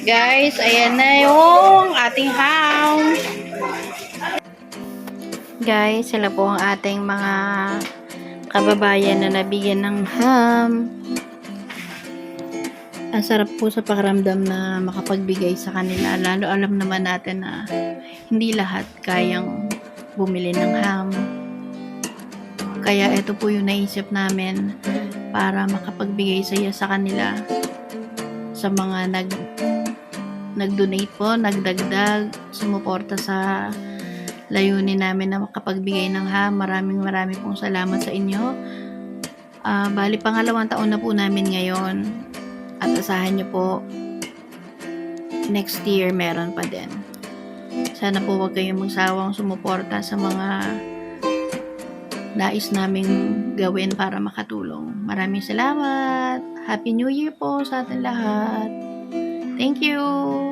Guys, ayan na yung ating ham. Guys, sila po ang ating mga kababayan na nabigyan ng ham. Ang sarap po sa pakiramdam na makapagbigay sa kanila. Lalo alam naman natin na hindi lahat kayang bumili ng ham. Kaya ito po yung naisip namin para makapagbigay saya sa kanila sa mga nag nag-donate po, nagdagdag, sumuporta sa layunin namin na makapagbigay ng ham. Maraming maraming pong salamat sa inyo. Ah, bali pangalawang taon na po namin ngayon. At asahan nyo po next year meron pa din. Sana po wag kayong magsawang sumuporta sa mga nais naming gawin para makatulong. Maraming salamat. Happy New Year po sa atin lahat. Thank you.